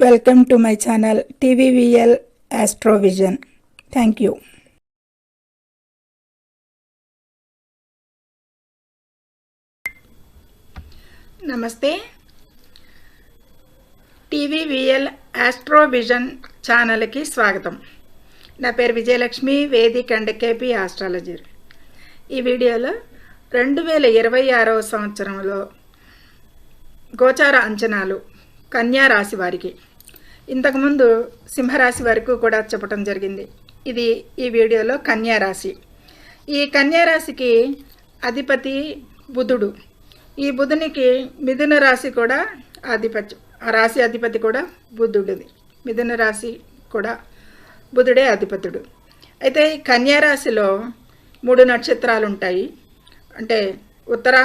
Welcome to my channel TVVL Astrovision thank you నమస్తే TVVL Astrovision ఛానల్కి స్వాగతం. నా పేరు Vijayalakshmi Vedic and KP astrology. ఈ వీడియోలో రెండు వేల ఇరవై ఆరవ సంవత్సరంలో గోచార అంచనాలు కన్యా రాశి వారికి. ఇంతకుముందు సింహరాశి వరకు కూడా చెప్పడం జరిగింది. ఇది ఈ వీడియోలో కన్యా రాశి. ఈ కన్యా రాశికి అధిపతి బుధుడు. ఈ బుధునికి మిథున రాశి కూడా అధిపతి ఆ రాశి అధిపతి కూడా బుధుడిది. మిథున రాశి కూడా బుధుడే అధిపతుడు. అయితే ఈ కన్యా రాశిలో మూడు నక్షత్రాలు ఉంటాయి అంటే ఉత్తర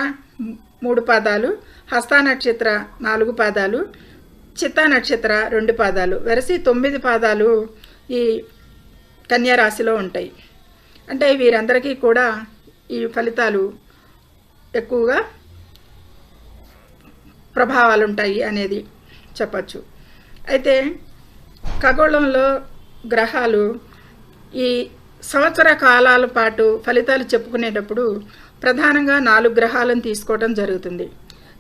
మూడు పాదాలు హస్త నక్షత్ర నాలుగు పాదాలు చిత్తా నక్షత్ర రెండు పాదాలు వెరసి తొమ్మిది పాదాలు ఈ కన్యారాశిలో ఉంటాయి. అంటే వీరందరికీ కూడా ఈ ఫలితాలు ఎక్కువగా ప్రభావాలు ఉంటాయి అనేది చెప్పచ్చు. అయితే ఖగోళంలో గ్రహాలు ఈ సంవత్సర కాలాల పాటు ఫలితాలు చెప్పుకునేటప్పుడు ప్రధానంగా నాలుగు గ్రహాలను తీసుకోవడం జరుగుతుంది.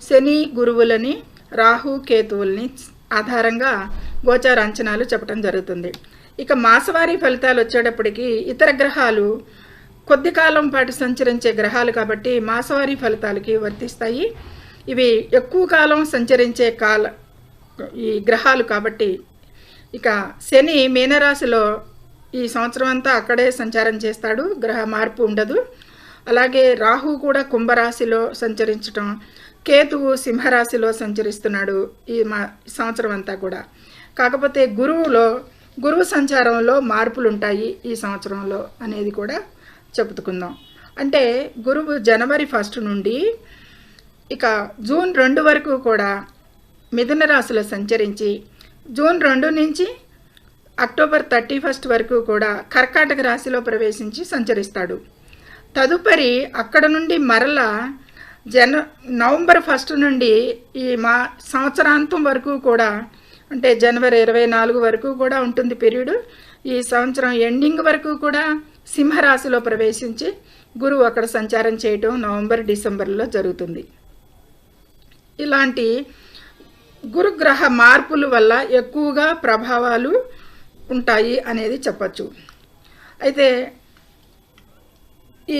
శని గురువులని రాహు కేతువుల్ని ఆధారంగా గోచార అంచనాలు చెప్పడం జరుగుతుంది. ఇక మాసవారీ ఫలితాలు వచ్చేటప్పటికి ఇతర గ్రహాలు కొద్ది కాలం పాటు సంచరించే గ్రహాలు కాబట్టి మాసవారీ ఫలితాలకి వర్తిస్తాయి. ఇవి ఎక్కువ కాలం సంచరించే కాల ఈ గ్రహాలు కాబట్టి ఇక శని మీనరాశిలో ఈ సంవత్సరం అంతా అక్కడే సంచారం చేస్తాడు. గ్రహ మార్పు ఉండదు. అలాగే రాహు కూడా కుంభరాశిలో సంచరించటం కేతువు సింహరాశిలో సంచరిస్తున్నాడు ఈ మా సంవత్సరం అంతా కూడా. కాకపోతే గురువులో గురువు సంచారంలో మార్పులు ఉంటాయి ఈ సంవత్సరంలో అనేది కూడా చెప్పుకుందాం. అంటే గురువు జనవరి ఫస్ట్ నుండి ఇక జూన్ రెండు వరకు కూడా మిథున రాశిలో సంచరించి జూన్ రెండు నుంచి అక్టోబర్ థర్టీ ఫస్ట్ వరకు కూడా కర్కాటక రాశిలో ప్రవేశించి సంచరిస్తాడు. తదుపరి అక్కడ నుండి మరల జన నవంబర్ ఫస్ట్ నుండి ఈ మా సంవత్సరాంతం వరకు కూడా అంటే జనవరి ఇరవై నాలుగు వరకు కూడా ఉంటుంది పీరియడ్. ఈ సంవత్సరం ఎండింగ్ వరకు కూడా సింహరాశిలో ప్రవేశించి గురువు అక్కడ సంచారం చేయటం నవంబర్ డిసెంబర్లో జరుగుతుంది. ఇలాంటి గురుగ్రహ మార్పుల వల్ల ఎక్కువగా ప్రభావాలు ఉంటాయి అనేది చెప్పచ్చు. అయితే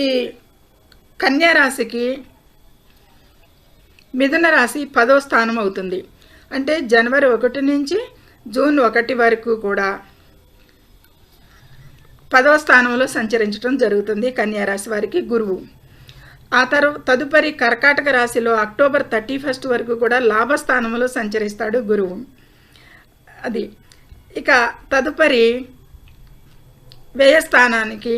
ఈ కన్యారాశికి మిథున రాశి పదో స్థానం అవుతుంది. అంటే జనవరి ఒకటి నుంచి జూన్ ఒకటి వరకు కూడా పదవ స్థానంలో సంచరించడం జరుగుతుంది కన్యారాశి వారికి గురువు. ఆ తరు తదుపరి కర్కాటక రాశిలో అక్టోబర్ థర్టీ ఫస్ట్ వరకు కూడా లాభస్థానంలో సంచరిస్తాడు గురువు. అది. ఇక తదుపరి వ్యయస్థానానికి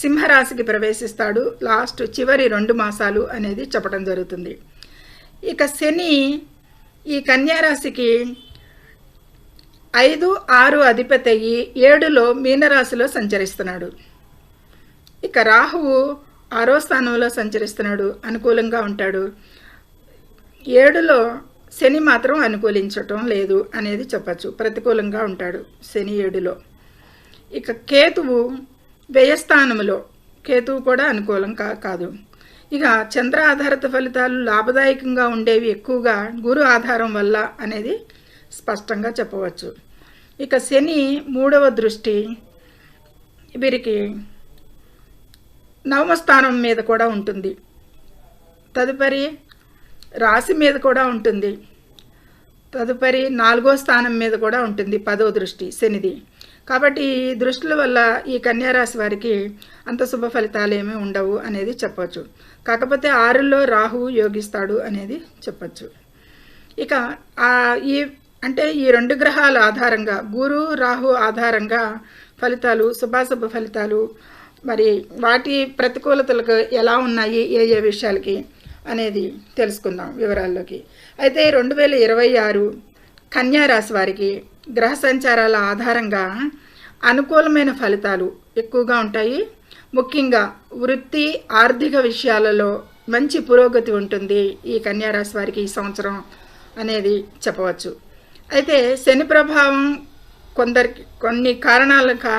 సింహరాశికి ప్రవేశిస్తాడు. లాస్ట్ చివరి రెండు మాసాలు అనేది చెప్పడం జరుగుతుంది. ఇక శని ఈ కన్యారాశికి ఐదు ఆరు అధిపతి అయ్యి ఏడులో మీనరాశిలో సంచరిస్తున్నాడు. ఇక రాహువు ఆరో స్థానంలో సంచరిస్తున్నాడు అనుకూలంగా ఉంటాడు. ఏడులో శని మాత్రం అనుకూలించటం లేదు అనేది చెప్పచ్చు ప్రతికూలంగా ఉంటాడు శని ఏడులో. ఇక కేతువు వ్యయస్థానంలో కేతువు కూడా అనుకూలం కా కాదు. ఇక చంద్ర ఆధారిత ఫలితాలు లాభదాయకంగా ఉండేవి ఎక్కువగా గురు ఆధారం వల్ల అనేది స్పష్టంగా చెప్పవచ్చు. ఇక శని మూడవ దృష్టి వీరికి నవమస్థానం మీద కూడా ఉంటుంది. తదుపరి రాశి మీద కూడా ఉంటుంది. తదుపరి నాలుగో స్థానం మీద కూడా ఉంటుంది పదో దృష్టి శనిది. కాబట్టి ఈ దృష్టిల వల్ల ఈ కన్యారాశి వారికి అంత శుభ ఫలితాలు ఏమీ ఉండవు అనేది చెప్పవచ్చు కాకపోతే ఆరుల్లో రాహువు యోగిస్తాడు అనేది చెప్పచ్చు. ఇక ఈ అంటే ఈ రెండు గ్రహాల ఆధారంగా గురు రాహు ఆధారంగా ఫలితాలు శుభాశుభ ఫలితాలు మరి వాటి ప్రతికూలతలకు ఎలా ఉన్నాయి ఏ ఏ విషయాలకి అనేది తెలుసుకుందాం వివరాల్లోకి. అయితే రెండు వేల ఇరవై ఆరు కన్యారాశి వారికి గ్రహ సంచారాల ఆధారంగా అనుకూలమైన ఫలితాలు ఎక్కువగా ఉంటాయి. ముఖ్యంగా వృత్తి ఆర్థిక విషయాలలో మంచి పురోగతి ఉంటుంది ఈ కన్యారాశి వారికి ఈ సంవత్సరం అనేది చెప్పవచ్చు. అయితే శని ప్రభావం కొందరికి కొన్ని కారణాల కా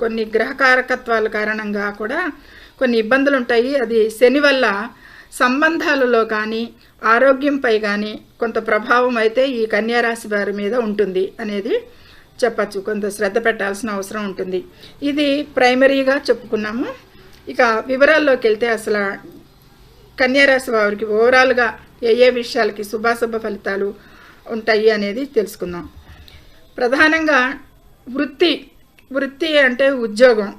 కొన్ని గ్రహకారకత్వాల కారణంగా కూడా కొన్ని ఇబ్బందులు ఉంటాయి. అది శని వల్ల సంబంధాలలో కానీ ఆరోగ్యంపై కానీ కొంత ప్రభావం అయితే ఈ కన్యారాశి వారి మీద ఉంటుంది అనేది చెప్పచ్చు. కొంత శ్రద్ధ పెట్టాల్సిన అవసరం ఉంటుంది. ఇది ప్రైమరీగా చెప్పుకున్నాము. ఇక వివరాల్లోకి వెళ్తే అసలు కన్యారాశి వారికి ఓవరాల్గా ఏ ఏ విషయాలకి శుభాశుభ ఫలితాలు ఉంటాయి అనేది తెలుసుకుందాం. ప్రధానంగా వృత్తి వృత్తి అంటే ఉద్యోగం.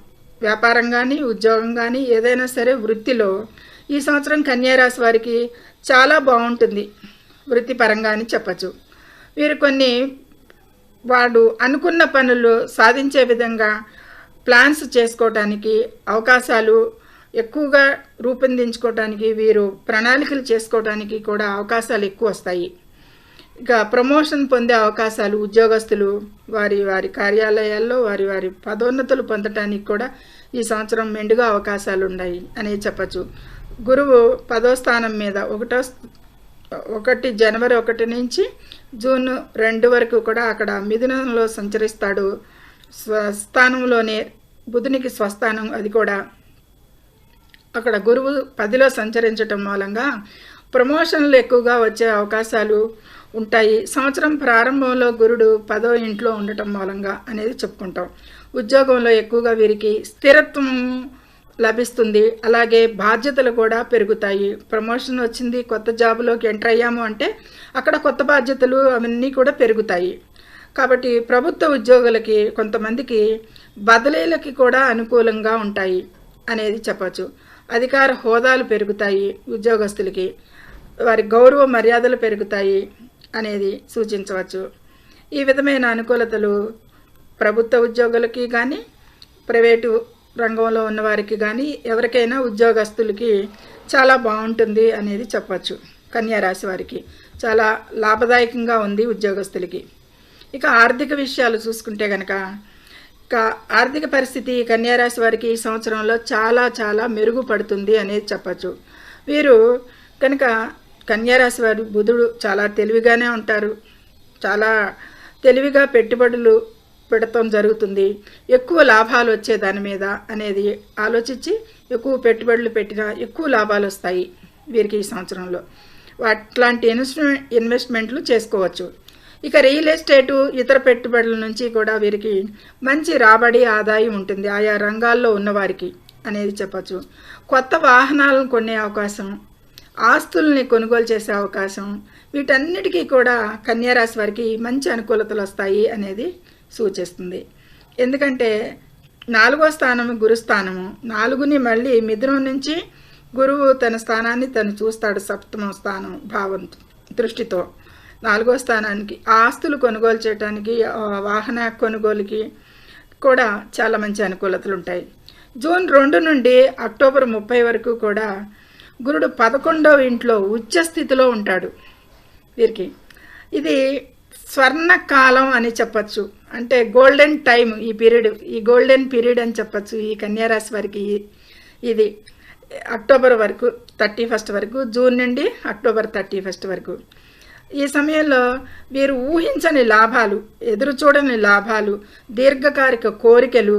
వ్యాపారం కానీ ఉద్యోగం కానీ ఏదైనా సరే వృత్తిలో ఈ సంవత్సరం కన్యారాశి వారికి చాలా బాగుంటుంది. వృత్తిపరంగా అని చెప్పచ్చు. వీరు కొన్ని వాడు అనుకున్న పనులు సాధించే విధంగా ప్లాన్స్ చేసుకోవటానికి అవకాశాలు ఎక్కువగా రూపొందించుకోవటానికి వీరు ప్రణాళికలు చేసుకోవటానికి కూడా అవకాశాలు ఎక్కువ వస్తాయి. ఇక ప్రమోషన్ పొందే అవకాశాలు ఉద్యోగస్తులు వారి వారి కార్యాలయాల్లో వారి వారి పదోన్నతులు పొందటానికి కూడా ఈ సంవత్సరం మెండుగా అవకాశాలు ఉన్నాయి అనే చెప్పచ్చు. గురువు పదో స్థానం మీద ఒకటో ఒకటి జనవరి ఒకటి నుంచి జూన్ రెండు వరకు కూడా అక్కడ మిథునంలో సంచరిస్తాడు. స్వస్థానంలోనే బుధునికి స్వస్థానం అది కూడా. అక్కడ గురువు పదిలో సంచరించటం మూలంగా ప్రమోషన్లు ఎక్కువగా వచ్చే అవకాశాలు ఉంటాయి. సంవత్సరం ప్రారంభంలో గురుడు పదో ఇంట్లో ఉండటం మూలంగా అనేది చెప్పుకుంటాం. ఉద్యోగంలో ఎక్కువగా వీరికి స్థిరత్వం లభిస్తుంది. అలాగే బాధ్యతలు కూడా పెరుగుతాయి. ప్రమోషన్ వచ్చింది కొత్త జాబ్లోకి ఎంటర్ అయ్యాము అంటే అక్కడ కొత్త బాధ్యతలు అవన్నీ కూడా పెరుగుతాయి. కాబట్టి ప్రభుత్వ ఉద్యోగులకి కొంతమందికి బదిలీలకి కూడా అనుకూలంగా ఉంటాయి అనేది చెప్పచ్చు. అధికార హోదాలు పెరుగుతాయి ఉద్యోగస్తులకి. వారి గౌరవ మర్యాదలు పెరుగుతాయి అనేది సూచించవచ్చు. ఈ విధమైన అనుకూలతలు ప్రభుత్వ ఉద్యోగులకి కానీ ప్రైవేటు రంగంలో ఉన్నవారికి కానీ ఎవరికైనా ఉద్యోగస్తులకి చాలా బాగుంటుంది అనేది చెప్పచ్చు కన్యారాశి వారికి. చాలా లాభదాయకంగా ఉంది ఉద్యోగస్తులకి. ఇక ఆర్థిక విషయాలు చూసుకుంటే కనుక ఇక ఆర్థిక పరిస్థితి కన్యారాశి వారికి ఈ సంవత్సరంలో చాలా చాలా మెరుగుపడుతుంది అనేది చెప్పచ్చు. వీరు కనుక కన్యారాశి వారి బుధుడు చాలా తెలివిగానే ఉంటారు. చాలా తెలివిగా పెట్టుబడులు పెడతాం జరుగుతుంది. ఎక్కువ లాభాలు వచ్చే దాని మీద అనేది ఆలోచించి ఎక్కువ పెట్టుబడులు పెట్టినా ఎక్కువ లాభాలు వస్తాయి వీరికి ఈ సంవత్సరంలో. అట్లాంటి ఇన్వెస్ట్మెంట్ ఇన్వెస్ట్మెంట్లు చేసుకోవచ్చు. ఇక రియల్ ఎస్టేటు ఇతర పెట్టుబడుల నుంచి కూడా వీరికి మంచి రాబడి ఆదాయం ఉంటుంది. ఆయా రంగాల్లో ఉన్నవారికి అనేది చెప్పచ్చు. కొత్త వాహనాలను కొనే అవకాశం ఆస్తుల్ని కొనుగోలు చేసే అవకాశం వీటన్నిటికీ కూడా కన్యారాశి వారికి మంచి అనుకూలతలు వస్తాయి అనేది సూచిస్తుంది. ఎందుకంటే నాలుగో స్థానము గురుస్థానము నాలుగుని మళ్ళీ మిథునం నుంచి గురువు తన స్థానాన్ని తను చూస్తాడు సప్తమ స్థానం భావం దృష్టితో. నాలుగో స్థానానికి ఆస్తులు కొనుగోలు చేయడానికి వాహన కొనుగోలుకి కూడా చాలా మంచి అనుకూలతలు ఉంటాయి. జూన్ రెండు నుండి అక్టోబర్ ముప్పై వరకు కూడా గురుడు పదకొండవ ఇంట్లో ఉచ్చ స్థితిలో ఉంటాడు వీరికి. ఇది స్వర్ణ కాలం అని చెప్పచ్చు. అంటే గోల్డెన్ టైం ఈ పీరియడ్ ఈ గోల్డెన్ పీరియడ్ అని చెప్పచ్చు ఈ కన్యారాశి వారికి ఇది. అక్టోబర్ వరకు థర్టీ ఫస్ట్ వరకు జూన్ నుండి అక్టోబర్ థర్టీ ఫస్ట్ వరకు. ఈ సమయంలో వీరు ఊహించని లాభాలు ఎదురు చూడని లాభాలు దీర్ఘకాలిక కోరికలు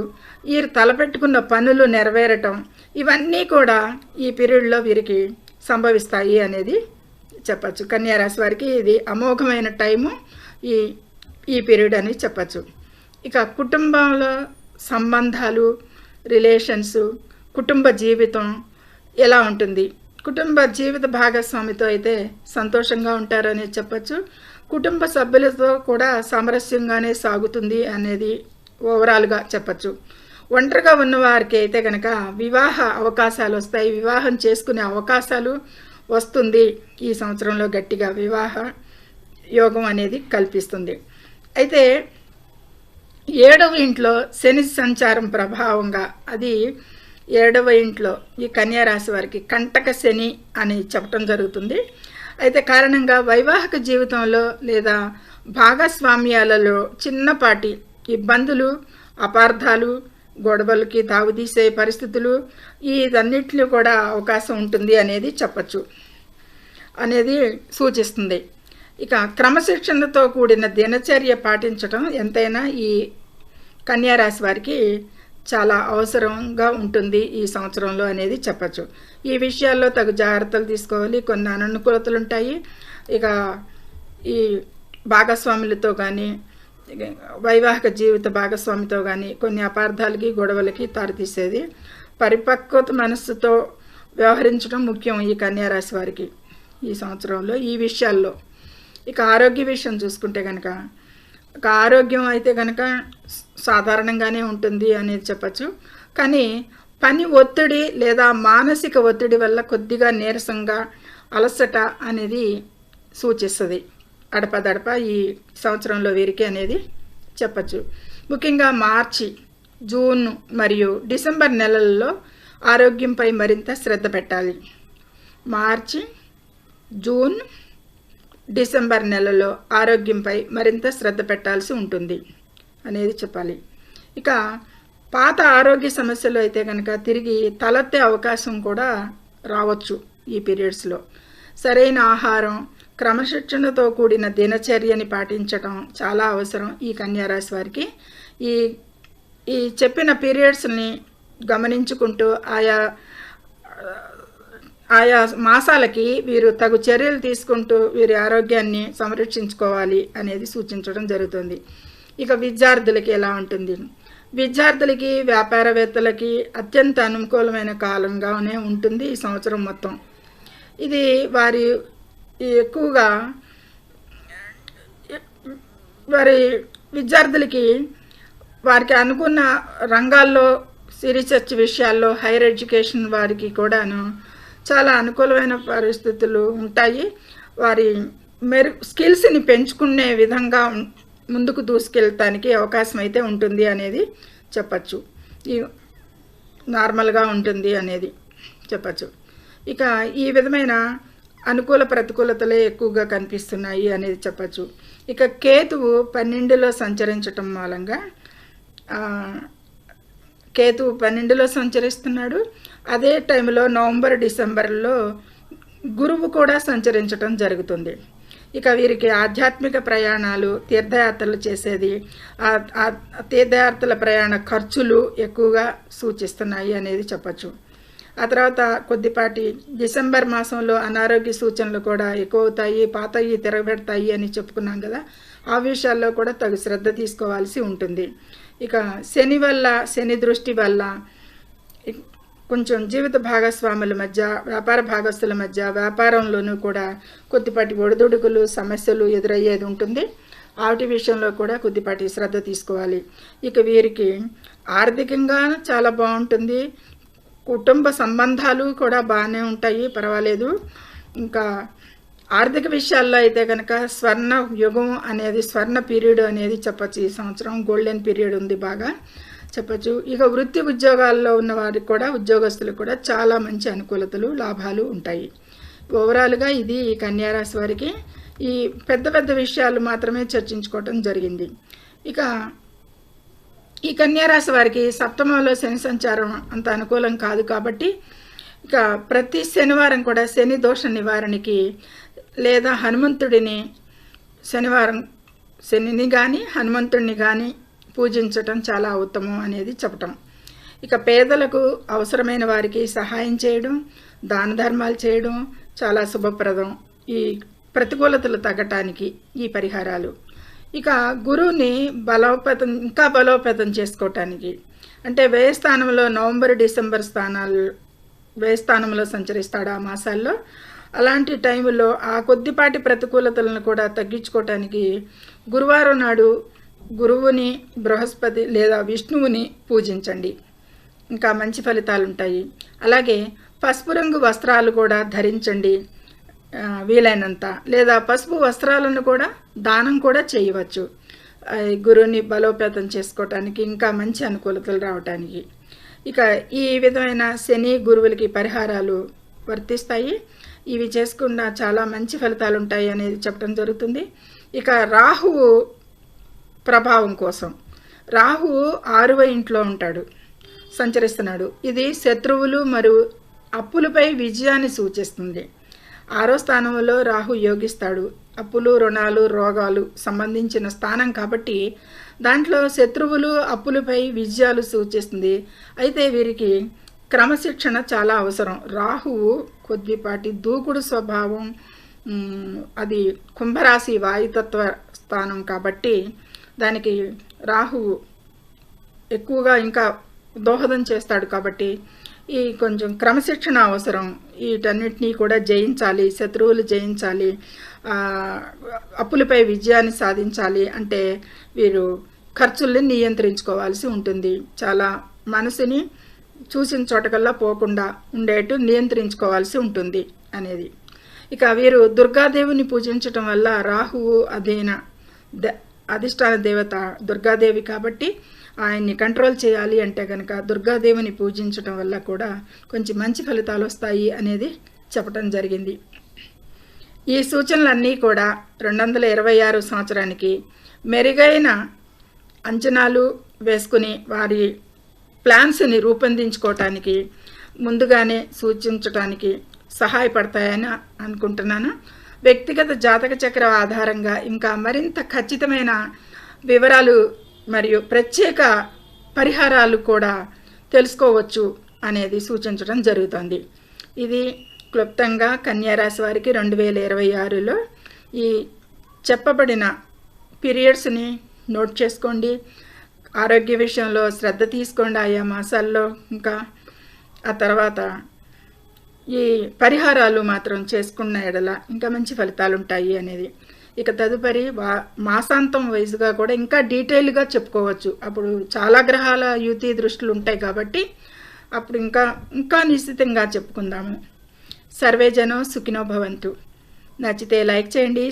వీరు తలపెట్టుకున్న పనులు నెరవేరటం ఇవన్నీ కూడా ఈ పీరియడ్లో వీరికి సంభవిస్తాయి అనేది చెప్పచ్చు. కన్యారాశి వారికి ఇది అమోఘమైన టైము ఈ ఈ పీరియడ్ అని చెప్పచ్చు. ఇక కుటుంబంలో సంబంధాలు రిలేషన్స్ కుటుంబ జీవితం ఎలా ఉంటుంది? కుటుంబ జీవిత భాగస్వామితో అయితే సంతోషంగా ఉంటారని చెప్పచ్చు. కుటుంబ సభ్యులతో కూడా సామరస్యంగానే సాగుతుంది అనేది ఓవరాల్గా చెప్పచ్చు. ఒంటరిగా ఉన్నవారికి అయితే కనుక వివాహ అవకాశాలు వస్తాయి. వివాహం చేసుకునే అవకాశాలు వస్తుంది ఈ సంవత్సరంలో గట్టిగా. వివాహ యోగం అనేది కల్పిస్తుంది. అయితే ఏడవ ఇంట్లో శని సంచారం ప్రభావంగా అది ఏడవ ఇంట్లో ఈ కన్యారాశి వారికి కంటక శని అని చెప్పడం జరుగుతుంది. అయితే కారణంగా వైవాహిక జీవితంలో లేదా భాగస్వామ్యాలలో చిన్నపాటి ఇబ్బందులు అపార్థాలు గొడవలకి తావుదీసే పరిస్థితులు ఇదన్నిటిలో కూడా అవకాశం ఉంటుంది అనేది చెప్పచ్చు అనేది సూచిస్తుంది. ఇక క్రమశిక్షణతో కూడిన దినచర్య పాటించడం ఎంతైనా ఈ కన్యారాశి వారికి చాలా అవసరంగా ఉంటుంది ఈ సంవత్సరంలో అనేది చెప్పచ్చు. ఈ విషయాల్లో తగు జాగ్రత్తలు తీసుకోవాలి. కొన్ని అననుకూలతలు ఉంటాయి. ఇక ఈ భాగస్వాములతో కానీ వైవాహిక జీవిత భాగస్వామితో కానీ కొన్ని అపార్థాలకి గొడవలకి తారితీసేది పరిపక్వత మనస్సుతో వ్యవహరించడం ముఖ్యం ఈ కన్యారాశి వారికి ఈ సంవత్సరంలో ఈ విషయాల్లో. ఇక ఆరోగ్య విషయం చూసుకుంటే కనుక ఒక ఆరోగ్యం అయితే కనుక సాధారణంగానే ఉంటుంది అనేది చెప్పచ్చు. కానీ పని ఒత్తిడి లేదా మానసిక ఒత్తిడి వల్ల కొద్దిగా నీరసంగా అలసట అనేది సూచిస్తుంది. అడపదడప ఈ సంవత్సరంలో వీరికి అనేది చెప్పచ్చు. ముఖ్యంగా మార్చి జూన్ మరియు డిసెంబర్ నెలల్లో ఆరోగ్యంపై మరింత శ్రద్ధ పెట్టాలి. మార్చి జూన్ డిసెంబర్ నెలలో ఆరోగ్యంపై మరింత శ్రద్ధ పెట్టాల్సి ఉంటుంది అనేది చెప్పాలి. ఇక పాత ఆరోగ్య సమస్యలు అయితే కనుక తిరిగి తలెత్తే అవకాశం కూడా రావచ్చు ఈ పీరియడ్స్లో. సరైన ఆహారం క్రమశిక్షణతో కూడిన దినచర్యని పాటించటం చాలా అవసరం ఈ కన్యారాశి వారికి. ఈ ఈ చెప్పిన పీరియడ్స్ని గమనించుకుంటూ ఆయా ఆయా మాసాలకి వీరు తగు చర్యలు తీసుకుంటూ వీరి ఆరోగ్యాన్ని సంరక్షించుకోవాలి అనేది సూచించడం జరుగుతుంది. ఇక విద్యార్థులకి ఎలా ఉంటుంది? విద్యార్థులకి వ్యాపారవేత్తలకి అత్యంత అనుకూలమైన కాలంగానే ఉంటుంది ఈ సంవత్సరం మొత్తం. ఇది వారి ఎక్కువగా వారి విద్యార్థులకి వారికి అనుకున్న రంగాల్లో రీసెర్చ్ విషయాల్లో హైయర్ ఎడ్యుకేషన్ వారికి కూడాను చాలా అనుకూలమైన పరిస్థితులు ఉంటాయి. వారి మెరు స్కిల్స్ని పెంచుకునే విధంగా ముందుకు దూసుకెళ్ళటానికి అవకాశం అయితే ఉంటుంది అనేది చెప్పచ్చు. ఈ నార్మల్గా ఉంటుంది అనేది చెప్పచ్చు. ఇక ఈ విధమైన అనుకూల ప్రతికూలతలే ఎక్కువగా కనిపిస్తున్నాయి అనేది చెప్పచ్చు. ఇక కేతువు పన్నెండులో సంచరించటం మూలంగా కేతు పన్నెండులో సంచరిస్తున్నాడు. అదే టైంలో నవంబర్ డిసెంబర్లో గురువు కూడా సంచరించటం జరుగుతుంది. ఇక వీరికి ఆధ్యాత్మిక ప్రయాణాలు తీర్థయాత్రలు చేసేది ఆ తీర్థయాత్రల ప్రయాణ ఖర్చులు ఎక్కువగా సూచిస్తున్నాయి అనేది చెప్పచ్చు. ఆ తర్వాత కొద్దిపాటి డిసెంబర్ మాసంలో అనారోగ్య సూచనలు కూడా ఎక్కువ అవుతాయి పాతయి తిరగబెడతాయి అని చెప్పుకున్నాం కదా ఆ విషయాల్లో కూడా తగు శ్రద్ధ తీసుకోవాల్సి ఉంటుంది. ఇక శని వల్ల శని దృష్టి వల్ల కొంచెం జీవిత భాగస్వాముల మధ్య వ్యాపార భాగస్తుల మధ్య వ్యాపారంలోనూ కూడా కొద్దిపాటి ఒడిదుడుకులు సమస్యలు ఎదురయ్యేది ఉంటుంది. ఆవిటి విషయంలో కూడా కొద్దిపాటి శ్రద్ధ తీసుకోవాలి. ఇక వీరికి ఆర్థికంగా చాలా బాగుంటుంది. కుటుంబ సంబంధాలు కూడా బాగానే ఉంటాయి పర్వాలేదు. ఇంకా ఆర్థిక విషయాల్లో అయితే కనుక స్వర్ణ యుగం అనేది స్వర్ణ పీరియడ్ అనేది చెప్పచ్చు. ఈ సంవత్సరం గోల్డెన్ పీరియడ్ ఉంది బాగా చెప్పచ్చు. ఇక వృత్తి ఉద్యోగాల్లో ఉన్న వారికి కూడా ఉద్యోగస్తులకు కూడా చాలా మంచి అనుకూలతలు లాభాలు ఉంటాయి. ఓవరాల్గా ఇది ఈ కన్యారాశి వారికి ఈ పెద్ద పెద్ద విషయాలు మాత్రమే చర్చించుకోవటం జరిగింది. ఇక ఈ కన్యారాశి వారికి సప్తమంలో శని సంచారం అంత అనుకూలం కాదు కాబట్టి ఇక ప్రతి శనివారం కూడా శని దోష నివారణకి లేదా హనుమంతుడిని శనివారం శనిని కానీ హనుమంతుడిని కానీ పూజించటం చాలా ఉత్తమం అనేది చెప్పటం. ఇక పేదలకు అవసరమైన వారికి సహాయం చేయడం దాన ధర్మాలు చేయడం చాలా శుభప్రదం. ఈ ప్రతికూలతలు తగ్గటానికి ఈ పరిహారాలు. ఇక గురువుని బలోపేతం ఇంకా బలోపేతం చేసుకోవటానికి అంటే వ్యయ స్థానంలో నవంబర్ డిసెంబర్ స్థానాలు వ్యయ స్థానంలో సంచరిస్తాడు ఆ మాసాల్లో. అలాంటి టైంలో ఆ కొద్దిపాటి ప్రతికూలతలను కూడా తగ్గించుకోవటానికి గురువారం నాడు గురువుని బృహస్పతి లేదా విష్ణువుని పూజించండి. ఇంకా మంచి ఫలితాలు ఉంటాయి అలాగే పసుపు రంగు వస్త్రాలు కూడా ధరించండి. వీలైనంత. లేదా పసుపు వస్త్రాలను కూడా దానం కూడా చేయవచ్చు. గురువుని బలోపేతం చేసుకోవటానికి ఇంకా మంచి అనుకూలతలు రావటానికి. ఇక ఈ విధమైన శని గురువులకి పరిహారాలు వర్తిస్తాయి. ఇవి చేసుకున్న చాలా మంచి ఫలితాలు ఉంటాయి అనేది చెప్పడం జరుగుతుంది. ఇక రాహువు ప్రభావం కోసం. రాహువు ఆరువ ఇంట్లో ఉంటాడు సంచరిస్తున్నాడు. ఇది శత్రువులు మరియు అప్పులపై విజయాన్ని సూచిస్తుంది. ఆరో స్థానంలో రాహు యోగిస్తాడు. అప్పులు రుణాలు రోగాలు సంబంధించిన స్థానం కాబట్టి దాంట్లో శత్రువులు అప్పులపై విజయాలు సూచిస్తుంది. అయితే వీరికి క్రమశిక్షణ చాలా అవసరం. రాహువు కొద్దిపాటి దూకుడు స్వభావం అది కుంభరాశి వాయుతత్వ స్థానం కాబట్టి దానికి రాహువు ఎక్కువగా ఇంకా దోహదం చేస్తాడు కాబట్టి ఈ కొంచెం క్రమశిక్షణ అవసరం. వీటన్నిటినీ కూడా జయించాలి శత్రువులు జయించాలి అప్పులపై విజయాన్ని సాధించాలి అంటే వీరు ఖర్చుల్ని నియంత్రించుకోవాల్సి ఉంటుంది. చాలా మనసుని చూసిన చోటకల్లా పోకుండా ఉండేట్టు నియంత్రించుకోవాల్సి ఉంటుంది అనేది. ఇక వీరు దుర్గాదేవిని పూజించటం వల్ల రాహువు అధీన ద అధిష్టాన దేవత దుర్గాదేవి కాబట్టి ఆయన్ని కంట్రోల్ చేయాలి అంటే కనుక దుర్గాదేవిని పూజించటం వల్ల కూడా కొంచెం మంచి ఫలితాలు వస్తాయి అనేది చెప్పడం జరిగింది. ఈ సూచనలన్నీ కూడా రెండు వందల ఇరవై ఆరు సంవత్సరానికి మెరుగైన అంచనాలు వేసుకుని వారి ప్లాన్స్ని రూపొందించుకోవటానికి ముందుగానే సూచించటానికి సహాయపడతాయని అనుకుంటున్నాను. వ్యక్తిగత జాతక చక్రం ఆధారంగా ఇంకా మరింత ఖచ్చితమైన వివరాలు మరియు ప్రత్యేక పరిహారాలు కూడా తెలుసుకోవచ్చు అనేది సూచించడం జరుగుతుంది. ఇది క్లుప్తంగా కన్యారాశి వారికి రెండు వేల ఇరవై ఆరులో ఈ చెప్పబడిన పీరియడ్స్ని నోట్ చేసుకోండి. ఆరోగ్య విషయంలో శ్రద్ధ తీసుకోండి ఆయా మాసాల్లో. ఇంకా ఆ తర్వాత ఈ పరిహారాలు మాత్రం చేసుకున్న ఎడల ఇంకా మంచి ఫలితాలు ఉంటాయి అనేది. ఇక తదుపరి వా మాసాంతం వయసుగా కూడా ఇంకా డీటెయిల్గా చెప్పుకోవచ్చు. అప్పుడు చాలా గ్రహాల యుతి దృష్టిలు ఉంటాయి కాబట్టి అప్పుడు ఇంకా ఇంకా నిశ్చితంగా చెప్పుకుందాము. సర్వేజనో సుఖినో భవంతు. నచ్చితే లైక్ చేయండి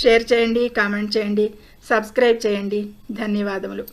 షేర్ చేయండి కామెంట్ చేయండి. సబ్స్క్రైబ్ చేయండి. ధన్యవాదములు.